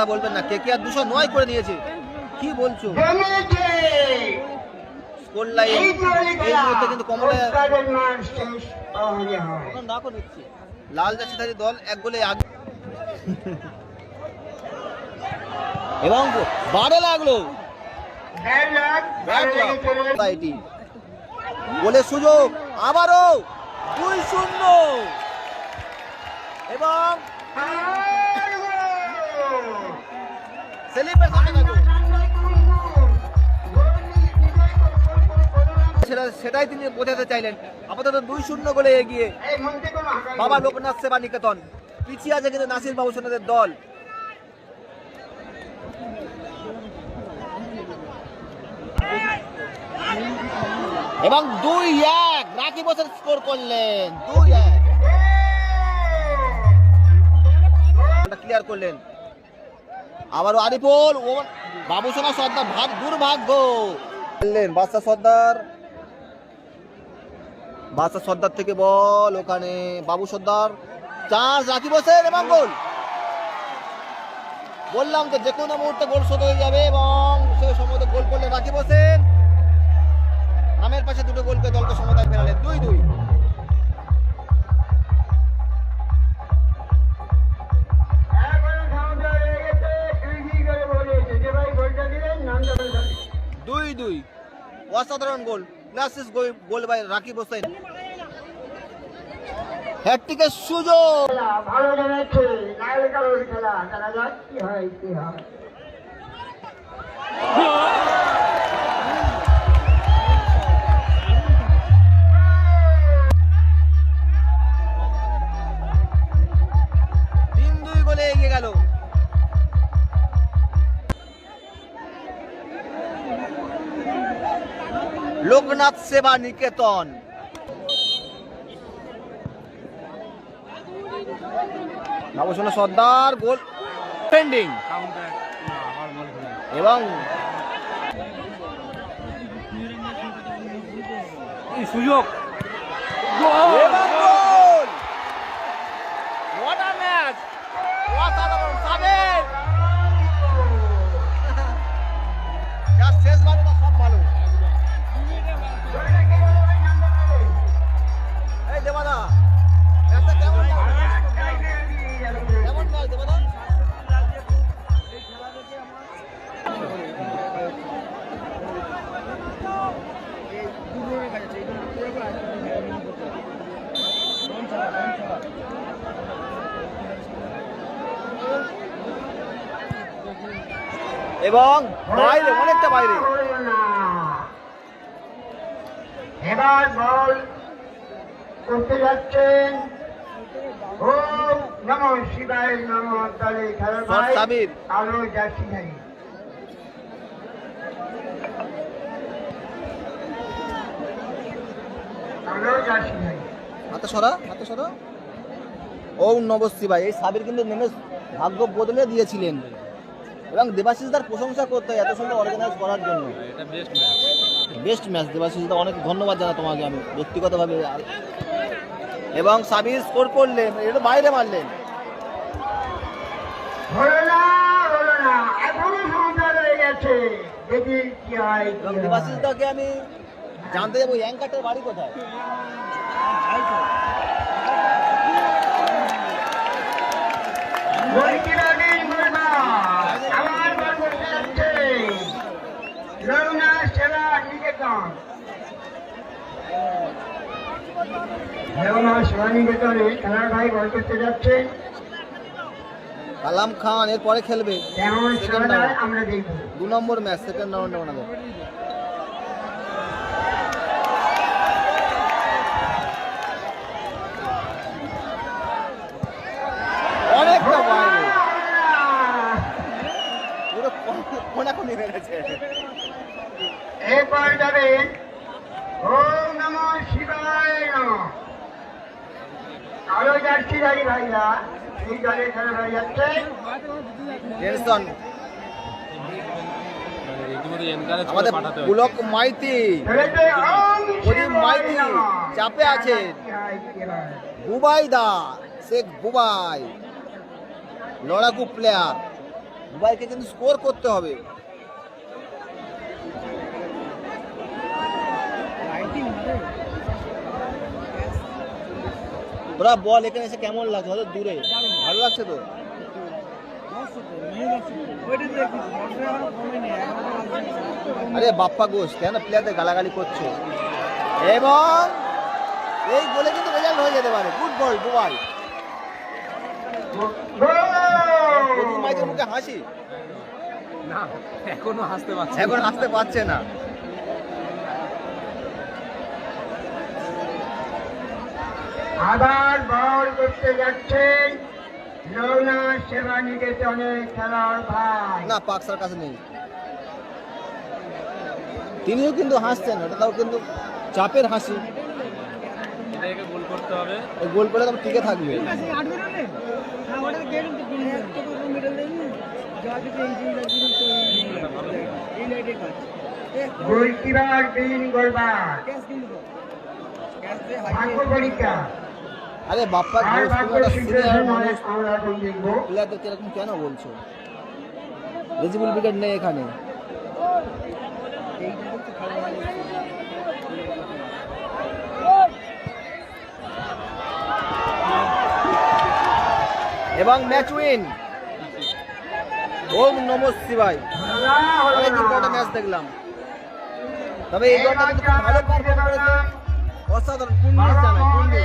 কথা বলবেন না। কে কে আর দুশো নয় করে নিয়েছে কি বলছো? স্কোর লাইন এই। মুহূর্তে কিন্তু কমলে হয় না করে লাল দল এক গোলে আগে এবং বারে লাগল। এটি গোলের সুযোগ আবারও দুই শূন্য। এবং সেটাই তিনি বোঝাতে চাইলেন। আপাতত দুই শূন্য গোলে এগিয়ে বাবা লোকনাথ সেবা নিকেতন পিছিয়ে আছে কিন্তু নাসির বাবু সোনাদের দল। এবং দুই এক, রাকিব হোসেন স্কোর করলেন। দুই এক। ক্লিয়ার করলেন। আবারও আরিফুল, ও বাবু সোনা সর্দার, ভাগ দুর্ভাগ্য। খেললেন বাদশা সর্দার। বাদশা সর্দার থেকে বল ওখানে, বাবু সর্দার। চার্জ রাকিব হোসেন এবং গোল বললাম তো যে কোনো মুহূর্তে গোল শোধ হয়ে যাবে এবং দুই দুই। অসাধারণ goal. Classic goal by Rakib Hossain. হ্যাট্রিকের সুযোগ। ভালো খেলা। জানা যায় কি হয়, কি হয়। লোকনাথ সেবা নিকেতন। নবসোনা সর্দার গোল পেন্ডিং এবং সুযোগ। শেষ ভালো সব ভালো। এবং বাইরে অনেকটা বাইরে হলো না। এবার বল করতে যাচ্ছেন। ও নম শিবায় নম তলে খেলার। আলো হাতে সরা হাতে সরা। ভাই এই সাবির কিন্তু নেমে ভাগ্য বদলে দিয়েছিলেন। এবং দেবাশিস তার প্রশংসা করতে হয় এত সুন্দর অর্গানাইজ করার জন্য। এটা best match best match Debashish da অনেক ধন্যবাদ জানা তোমাকে আমি ব্যক্তিগতভাবে। এবং সাবির স্কোর করলেন এটা বাইরে মারলেন। হলো না হলো না এখনও সমস্যা রয়ে গেছে। দেখি কি হয় কি এবং হয়। দেবাশিস আমি জানতে যাব অ্যাঙ্কারটার বাড়ি কোথায়? আমার বল করতে যাচ্ছে। রঘুনাথ সেবা নিকেতন। রঘুনাথ সেবা নিকেতনে খেলার ভাই বল করতে যাচ্ছে কালাম খান এরপরে খেলবে। আমরা দেখব দু নম্বর ম্যাচ সেকেন্ড রাউন্ডে ওনাদের অনেকটা বাইরে পুরো এখনই মেরেছে যাবে। ওম নম শিবায় নম। আরও যাচ্ছি ভাইরা এই দলে খেলা হয়ে যাচ্ছে। টেনশন রীতিমতো এনকারেজ করে আমাদের পুলক মাইতি প্রদীপ মাইতি চাপে আছেন বুবাই দা শেখ বুবাই লড়াকু প্লেয়ার বুবাইকে কিন্তু স্কোর করতে হবে। তোরা বল এখানে এসে কেমন লাগছে? হয়তো দূরে। ভালো লাগছে তো? আরে বাপ্পা ঘোষ কেন প্লেয়ারদের গালাগালি করছ? এবং এই গোলে কিন্তু রেজাল্ট হয়ে যেতে পারে। গুড বল মাইকের মুখে হাসি? না এখনও হাসতে পারছে এখন হাসতে পারছে না। আবার বল করতে যাচ্ছেন লৌনা সেবা নিকেতনের খেলার ভাই। না পাকসার কাছে নেই। তিনিও কিন্তু হাসছেন ওটা তাও কিন্তু চাপের হাসি। গোল করতে হবে। গোল করে তবে টিকে থাকবে। গোলকিপার বিন গোলবার ভাগ্য পরীক্ষা। আরে বাপ্পা ঘোষ তুমি একটা মানুষ প্লেয়ারদের এরকম কেন বলছো? রেজিবুল উইকেট নেই এখানে। এবং ম্যাচ উইন ওম নম শিবাই না, হলো অনেকদিন পরে ম্যাচ দেখলাম। তবে এই দলটা কিন্তু ভালো পারফর্ম করেছে। ಹೊಸದನ್ನು ತುಂಬಿಸ್ತಾನೆ ತುಂಬಿಸ್ತಾನೆ